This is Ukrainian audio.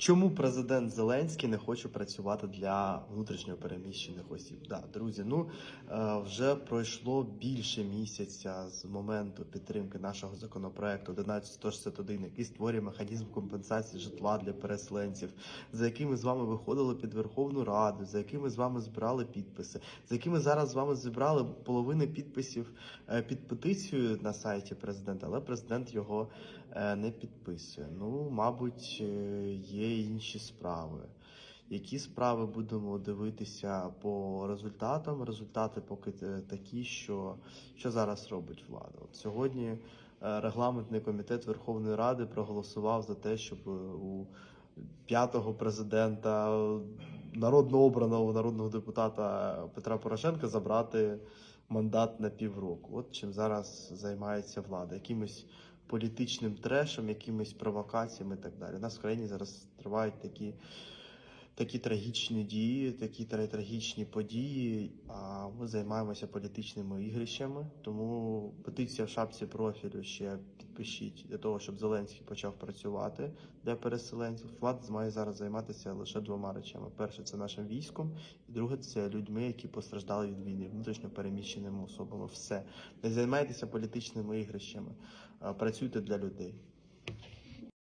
Чому президент Зеленський не хоче працювати для внутрішньо переміщених осіб? Да, друзі, ну е, вже пройшло більше місяця з моменту підтримки нашого законопроекту 11161, який створює механізм компенсації житла для переселенців, за яким ми з вами виходили під Верховну Раду, за яким ми з вами збирали підписи, за якими зараз з вами зібрали половину підписів е, під петицію на сайті президента, але президент його е, не підписує. Ну, мабуть, е, інші справи. Які справи будемо дивитися по результатам? Результати поки е, такі, що, що зараз робить влада. От сьогодні е, регламентний комітет Верховної Ради проголосував за те, щоб е, у п'ятого президента, народно обраного народного депутата Петра Порошенка забрати мандат на півроку. От чим зараз займається влада, якимось політичним трешем, якимись провокаціями і так далі. У нас в країні зараз тривають такі. Такі трагічні дії, такі трагічні події. А ми займаємося політичними ігрищами. Тому петиція в шапці профілю ще підпишіть для того, щоб Зеленський почав працювати для переселенців. Влада має зараз займатися лише двома речами: перше це нашим військом, і друге це людьми, які постраждали від війни, внутрішньо переміщеними особами. Все не займайтеся політичними ігрищами, працюйте для людей.